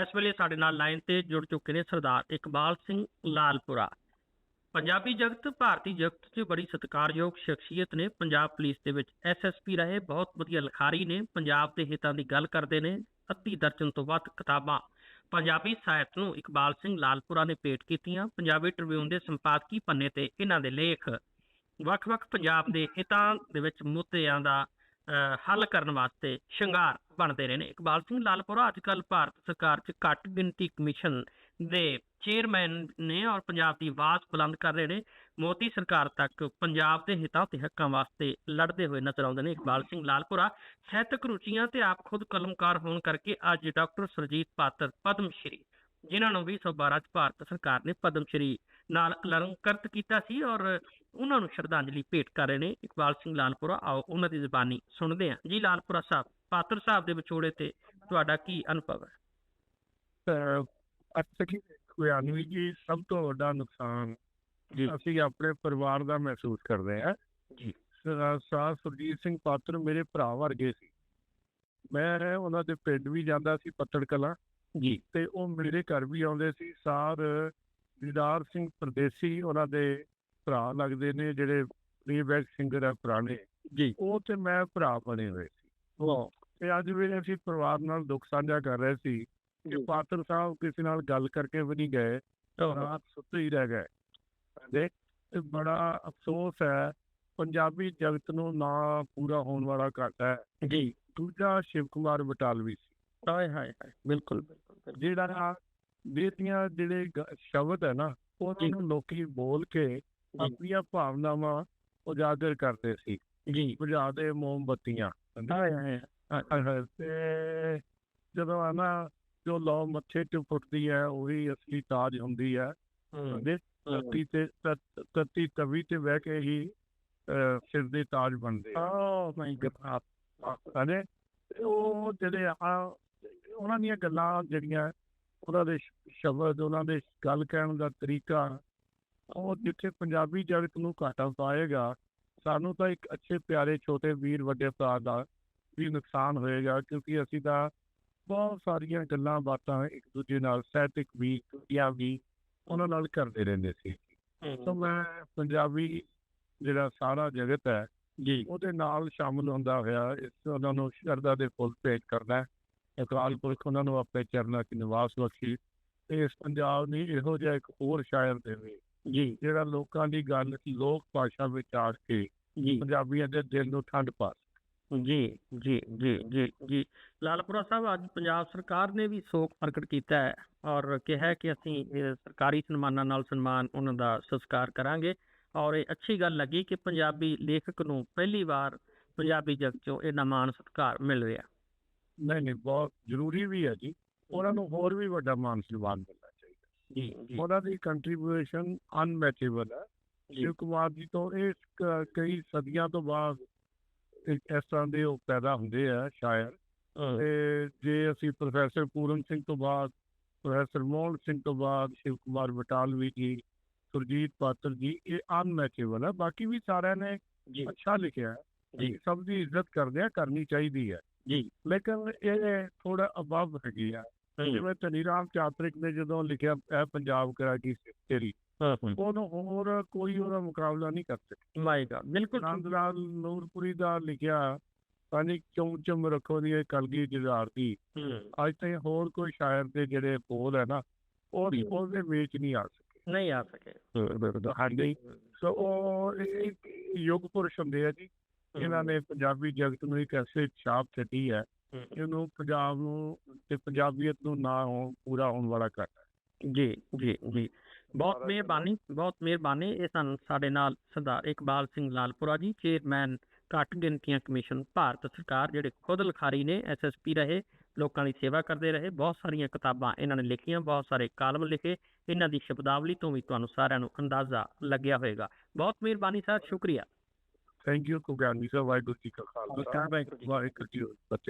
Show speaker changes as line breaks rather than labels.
ਇਸ ਵੇਲੇ ਸਾਡੇ ਨਾਲ ਲਾਈਨ ਤੇ ਜੁੜ ਚੁੱਕੇ ਨੇ ਸਰਦਾਰ ਇਕਬਾਲ ਸਿੰਘ ਲਾਲਪੁਰਾ। ਪੰਜਾਬੀ ਜਗਤ, ਭਾਰਤੀ ਜਗਤ 'ਚ ਬੜੀ ਸਤਿਕਾਰਯੋਗ ਸ਼ਖਸੀਅਤ ਨੇ ਪੰਜਾਬ ਪੁਲਿਸ ਦੇ ਵਿੱਚ। ਐਸਐਸਪੀ ਰਹੇ ਬਹੁਤ ਵਧੀਆ ਲਿਖਾਰੀ ਨੇ, ਪੰਜਾਬ ਦੇ ਹਿੱਤਾਂ ਦੀ ਗੱਲ ਕਰਦੇ ਨੇ, ਅੱਧੀ ਦਰਜਨ ਤੋਂ ਵੱਧ ਕਿਤਾਬਾਂ। ਪੰਜਾਬੀ ਸਾਹਿਤ ਨੂੰ ਇਕਬਾਲ ਸਿੰਘ ਲਾਲਪੁਰਾ ਨੇ ਭੇਟ ਕੀਤੀਆਂ। ਪੰਜਾਬੀ ਟ੍ਰਿਬਿਊਨ ਦੇ ਸੰਪਾਦਕੀ ਪੰਨੇ ਤੇ ਇਹਨਾਂ ਦੇ ਲੇਖ। ਵੱਖ-ਵੱਖ ਪੰਜਾਬ ਦੇ ਹਿੱਤਾਂ ਦੇ ਵਿੱਚ ਮੁੱਦਿਆਂ ਦਾ ਹੱਲ ਕਰਨ ਵਾਸਤੇ ਸ਼ਿੰਗਾਰ ਬਣਦੇ ਰਹੇ ਨੇ। ਇਕਬਾਲ ਸਿੰਘ ਲਾਲਪੁਰਾ ਅੱਜਕੱਲ ਭਾਰਤ ਸਰਕਾਰ 'ਚ ਘੱਟ ਗਿਣਤੀ ਕਮਿਸ਼ਨ ਦੇ ਚੇਅਰਮੈਨ ਨੇ ਔਰ ਪੰਜਾਬ ਦੀ ਆਵਾਜ਼ ਬੁਲੰਦ ਕਰ ਰਹੇ ਨੇ। ਮੋਦੀ ਸਰਕਾਰ ਤੱਕ ਪੰਜਾਬ ਦੇ ਹਿੱਤਾਂ ਤੇ ਹੱਕਾਂ ਵਾਸਤੇ ਲੜਦੇ ਹੋਏ ਨਜ਼ਰ ਆਉਂਦੇ ਨੇ ਇਕਬਾਲ ਸਿੰਘ ਲਾਲਪੁਰਾ। ਸਾਹਿਤਕ ਰੁਚੀਆਂ ਤੇ ਆਪ ਖੁਦ ਕਲਮਕਾਰ ਹੋਣ ਕਰਕੇ ਅੱਜ ਡਾਕਟਰ ਸਰਜੀਤ ਪਾਤਰ, ਪਦਮ ਸ਼੍ਰੀ ਜਿਨ੍ਹਾਂ ਨੂੰ 2012 ਚ ਭਾਰਤ ਸਰਕਾਰ ਨੇ ਪਦਮ ਸ਼੍ਰੀ ਨਾਲ ਅਲੰਕਰਿਤ ਕੀਤਾ ਸੀ ਔਰ ਉਹਨਾਂ ਨੂੰ ਸ਼ਰਧਾਂਜਲੀ ਭੇਟ ਕਰ ਰਹੇ ਨੇ। ਇਕਬਾਲ ਸਿੰਘ ਲਾਲਪੁਰਾ ਆਓ ਉਹਨਾਂ ਦੀ ਜ਼ੁਬਾਨੀ ਸੁਣਦੇ ਹਾਂ। ਜੀ ਲਾਲਪੁਰਾ ਸਾਹਿਬ ਪਾਤਰ ਸਾਹਿਬ ਦੇ ਵਿਛੋੜੇ ਤੇ ਤੁਹਾਡਾ ਕੀ ਅਨੁਭਵ ਹੈ?
ਅੱਛਾ ਕੁਆਨਵੀ ਜੀ ਸਭ ਤੋਂ ਵੱਡਾ ਨੁਕਸਾਨ ਅਸੀਂ ਆਪਣੇ ਪਰਿਵਾਰ ਦਾ ਮਹਿਸੂਸ ਕਰਦੇ ਹਾਂ।
ਜੀ।
ਸਾਹ ਸੁਰਜੀਤ ਸਿੰਘ ਪਾਤਰ ਮੇਰੇ ਭਰਾ ਵਰਗੇ ਸੀ। ਮੈਂ ਉਹਨਾਂ ਦੇ ਪਿੰਡ ਵੀ ਜਾਂਦਾ ਸੀ ਪੱਤੜ ਕਲਾਂ
ਜੀ।
ਤੇ ਉਹ ਮੇਰੇ ਘਰ ਵੀ ਆਉਂਦੇ ਸੀ। ਸਾਰ ਦੀਦਾਰ ਸਿੰਘ ਪਰਦੇਸੀ ਉਹਨਾਂ ਦੇ ਭਰਾ ਲੱਗਦੇ ਨੇ ਜਿਹੜੇ ਪਲੇਬੈਕ ਸਿੰਗਰ ਆ ਪੁਰਾਣੇ।
ਜੀ।
ਉਹ ਤੇ ਮੈਂ ਭਰਾ ਬਣੇ ਹੋਏ ਸੀ।
ਵਾਹ।
ਤੇ ਅੱਜ ਵੀ ਅਸੀਂ ਪਰਿਵਾਰ ਨਾਲ ਦੁੱਖ ਸਾਂਝਾ ਕਰ ਰਹੇ ਸੀ ਕਿ ਪਾਤਰ ਸਾਹਿਬ ਕਿਸੇ ਨਾਲ ਗੱਲ ਕਰਕੇ ਵੀ ਨਹੀਂ ਗਏ। ਰਾਤ ਸੁੱਤੇ ਹੀ ਰਹਿ ਗਏ। ਦੇਖ ਤੇ ਬੜਾ ਅਫਸੋਸ ਹੈ ਪੰਜਾਬੀ ਜਗਤ ਨੂੰ ਨਾ ਪੂਰਾ ਹੋਣ ਵਾਲਾ ਘਾਟਾ ਹੈ।
ਜੀ।
ਦੂਜਾ ਸ਼ਿਵ ਕੁਮਾਰ ਬਟਾਲਵੀ ਸੀ।
ਹਾਏ ਹਾਏ ਹਾਏ ਬਿਲਕੁਲ ਬਿਲਕੁਲ ਬਿਲਕੁਲ।
ਜਿਹੜਾ ਬੇਤੀਆਂ ਜਿਹੜੇ ਗ- ਸ਼ਬਦ ਹੈ ਨਾ ਉਹਨਾਂ ਨੂੰ ਲੋਕੀ ਬੋਲ ਕੇ ਆਪਣੀਆਂ ਭਾਵਨਾਵਾਂ ਉਜਾਗਰ ਕਰਦੇ ਸੀ।
ਜੀ।
ਬੁਝਾ ਦੇ ਮੋਮਬੱਤੀਆਂ
ਹਾਏ ਹਾਏ।
ਤੇ ਜਦੋਂ ਆ ਨਾ ਜੋ ਲੋ ਮੱਥੇ ਤੇ ਫੁੱਟਦੀ ਹੈ ਉਹੀ ਅਸਲੀ ਤਾਜ ਹੁੰਦੀ ਹੈ।
ਹਮ,
ਦੇ ਧਰਤੀ ਤੇ ਧਰ- ਧਰਤੀ ਤਵੀ ਤੇ ਬਹਿ ਕੇ ਹੀ ਅਹ, ਸਿਰ ਦੇ ਤਾਜ ਬਣਦੇ ਆ।
ਓ ਮਾਈ ਗॉड
ਹਾਂਜੀ ਤੇ ਉਹ ਜਿਹੜੇ ਆ ਉਹਨਾਂ ਦੀਆਂ ਗੱਲਾਂ ਜਿਹੜੀਆਂ ਉਹਨਾਂ ਦੇ ਸ਼ਬਦ ਉਹਨਾਂ ਦੇ ਗੱਲ ਕਹਿਣ ਦਾ ਤਰੀਕਾ ਉਹ ਜਿੱਥੇ ਪੰਜਾਬੀ ਜਗਤ ਨੂੰ ਘਾਟਾ ਪਾਏਗਾ ਸਾਨੂੰ ਤਾਂ ਇੱਕ ਅੱਛੇ ਪਿਆਰੇ ਛੋਟੇ ਵੀਰ ਵੱਡੇ ਭਰਾ ਦਾ ਵੀ ਨੁਕਸਾਨ ਹੋਏਗਾ ਕਿਉਂਕਿ ਅਸੀਂ ਤਾਂ ਬਹੁਤ ਸਾਰੀਆਂ ਗੱਲਾਂ ਬਾਤਾਂ ਇੱਕ ਦੂਜੇ ਨਾਲ ਸਾਹਿਤਕ ਵੀ ਕੁਟੀਆਂ ਵੀ ਉਹਨਾਂ ਨਾਲ ਕਰਦੇ ਰਹਿੰਦੇ ਸੀ। ਤਾਂ ਮੈਂ ਪੰਜਾਬੀ ਜਿਹੜਾ ਸਾਰਾ ਜਗਤ ਹੈ
ਜੀ।
ਉਹਦੇ ਨਾਲ ਸ਼ਾਮਲ ਹੁੰਦਾ ਹੋਇਆ ਇਸ ਉਹਨਾਂ ਨੂੰ ਸ਼ਰਧਾ ਦੇ ਫੁੱਲ ਭੇਟ ਕਰਨਾ ਹੈ। ਅਕਾਲ ਪੁਰਖ ਉਹਨਾਂ ਨੂੰ ਆਪਣੇ ਚਰਨਾਂ 'ਚ ਨਿਵਾਸ ਬਖਸ਼ੀ ਤੇ ਇਸ ਪੰਜਾਬ ਨੂੰ ਇਹੋ ਜਿਹਾ ਇੱਕ ਹੋਰ ਸ਼ਾਇਰ ਦੇਵੇ।
ਜੀ।
ਜਿਹੜਾ ਲੋਕਾਂ ਦੀ ਗੱਲ ਲੋਕ ਭਾਸ਼ਾ ਵਿੱਚ ਆੜ ਕੇ
ਜੀ।
ਪੰਜਾਬੀਆਂ ਦੇ ਦਿਲ ਨੂੰ ਠੰਡ ਪਾ ਸਕੇ।
ਜੀ ਜੀ ਜੀ ਜੀ ਜੀ। ਲਾਲਪੁਰਾ ਸਾਹਿਬ ਅੱਜ ਪੰਜਾਬ ਸਰਕਾਰ ਨੇ ਵੀ ਸੋਗ ਪ੍ਰਗਟ ਕੀਤਾ ਹੈ ਔਰ ਕਿਹਾ ਕਿ ਅਸੀਂ ਇਹ ਸਰਕਾਰੀ ਸਨਮਾਨਾਂ ਨਾਲ ਸਨਮਾਨ ਉਹਨਾਂ ਦਾ ਸੰਸਕਾਰ ਕਰਾਂਗੇ ਔਰ ਇਹ ਅੱਛੀ ਗੱਲ ਲੱਗੀ ਕਿ ਪੰਜਾਬੀ ਲੇਖਕ ਨੂੰ ਪਹਿਲੀ ਵਾਰ ਪੰਜਾਬੀ ਜਗਤ ਚੋਂ ਇਹਨਾਂ ਮਾਣ ਸਤਿਕਾਰ ਮਿਲ ਰਿਹਾ।
ਨਹੀਂ ਨਹੀਂ ਬਹੁਤ ਜ਼ਰੂਰੀ ਵੀ ਹੈ ਜੀ। ਉਹਨਾਂ ਨੂੰ ਹੋਰ ਵੀ ਵੱਡਾ ਮਾਨ ਸਨਮਾਨ ਮਿਲਣਾ ਚਾਹੀਦਾ।
ਜੀ
ਉਹਨਾਂ ਦੀ ਕੰਟਰੀਬਿਊਸ਼ਨ ਅਨਮੈਚੇਬਲ ਹੈ।
ਜੀ।
ਸ਼ਿਵ ਕੁਮਾਰ ਜੀ ਤੋਂ ਇਹ ਕਈ ਸਦੀਆਂ ਤੋਂ ਬਾਅਦ ਇਸ ਤਰ੍ਹਾਂ ਦੇ ਉਹ ਪੈਦਾ ਹੁੰਦੇ ਆ ਸ਼ਾਇਰ। ਤੇ ਜੇ ਅਸੀਂ ਪ੍ਰੋਫੈਸਰ ਪੂਰਨ ਸਿੰਘ ਤੋਂ ਬਾਅਦ ਪ੍ਰੋਫੈਸਰ ਮੋਹਨ ਸਿੰਘ ਤੋਂ ਬਾਅਦ ਸ਼ਿਵ ਕੁਮਾਰ ਬਟਾਲਵੀ ਜੀ ਸੁਰਜੀਤ ਪਾਤਰ ਜੀ ਇਹ ਅਨਮੈਚੇਬਲ ਹੈ। ਬਾਕੀ ਵੀ ਸਾਰਿਆਂ ਨੇ ਅੱਛਾ ਲਿਖਿਆ।
ਜੀ।
ਸਭ ਦੀ ਇੱਜ਼ਤ ਕਰਦੇ ਆ ਕਰਨੀ ਚਾਹੀਦੀ ਹੈ।
ਜੀ।
ਲੇਕਿਨ ਇਹ ਥੋੜਾ ਅਬਵ ਹੈਗੀ ਆ। ਜਿਵੇਂ ਧਨੀ ਰਾਮ ਚਾਤਰਿਕ ਨੇ ਜਦੋਂ ਲਿਖਿਆ ਇਹ ਪੰਜਾਬ ਕਰਾ ਕੀ ਤੇਰੀ ਉਹਨੂੰ ਹੋਰ ਕੋਈ ਉਹਦਾ ਮੁਕਾਬਲਾ ਨਹੀਂ ਕਰ ਸਕਿਆ।
ਮਾਈ ਗॉड ਬਿਲਕੁਲ
ਨੰਦ ਲਾਲ ਨੂਰਪੁਰੀ ਦਾ ਲਿਖਿਆ ਪਾਣੀ ਚੁੰਮ ਚੁੰਮ ਰੱਖੋ ਦੀ ਇਹ ਕਲਗੀ ਜਜ਼ਾਰ ਦੀ। ਅੱਜ ਤਾਈਂ ਹੋਰ ਕੋਈ ਸ਼ਾਇਰ ਦੇ ਜਿਹੜੇ ਬੋਲ ਹੈ ਨਾ ਉਹ। ਉਹਦੇ ਵਿੱਚ ਨਹੀਂ ਆ ਸਕੇ।
ਨਹੀਂ ਆ ਸਕੇ।
ਹਾਂਜੀ। ਸੋ ਉਹ ਯੁੱਗ ਪੁਰਸ਼ ਹੁੰਦੇ ਆ ਜੀ। ਇਹਨਾਂ ਨੇ ਪੰਜਾਬੀ ਜਗਤ ਨੂੰ ਇੱਕ ਐਸੇ ਛਾਪ ਛੱਡੀ ਹੈ ਇਹਨੂੰ ਪੰਜਾਬ ਨੂੰ ਤੇ ਪੰਜਾਬੀਅਤ ਨੂੰ ਨਾ ਹੋ ਪੂਰਾ ਹੋਣ ਵਾਲਾ ਘਟ
ਜੀ ਜੀ ਜੀ। ਬਹੁਤ ਮਿਹਰਬਾਨੀ ਬਹੁਤ ਮਿਹਰਬਾਨੀ। ਇਹ ਸਨ ਸਾਡੇ ਨਾਲ ਸਰਦਾਰ ਇਕਬਾਲ ਸਿੰਘ ਲਾਲਪੁਰਾ ਜੀ ਚੇਅਰਮੈਨ ਘੱਟ ਗਿਣਤੀਆਂ ਕਮਿਸ਼ਨ ਭਾਰਤ ਸਰਕਾਰ ਜਿਹੜੇ ਖੁਦ ਲਿਖਾਰੀ ਨੇ ਐਸਐਸਪੀ ਰਹੇ ਲੋਕਾਂ ਦੀ ਸੇਵਾ ਕਰਦੇ ਰਹੇ। ਬਹੁਤ ਸਾਰੀਆਂ ਕਿਤਾਬਾਂ ਇਹਨਾਂ ਨੇ ਲਿਖੀਆਂ ਬਹੁਤ ਸਾਰੇ ਕਾਲਮ ਲਿਖੇ। ਇਹਨਾਂ ਦੀ ਸ਼ਬਦਾਵਲੀ ਤੋਂ ਵੀ ਤੁਹਾਨੂੰ ਸਾਰਿਆਂ ਨੂੰ ਅੰਦਾਜ਼ਾ ਲੱਗਿਆ ਹੋਵੇਗਾ। ਬਹੁਤ ਮਿਹਰਬਾਨੀ ਸਰ ਸ਼ੁਕਰੀਆ।
ਥੈਂਕ ਯੂ ਕੁਗਾਨੀ ਸਰ ਵਾਹਿਗੁਰੂ ਜੀ ਕਾ ਖਾਲਸਾ
ਵਾਹਿਗੁਰੂ ਜੀ ਕੀ ਫਤਿਹ।
ਵਾਹਿਗੁਰੂ ਜੀ ਕੀ ਫਤਿਹ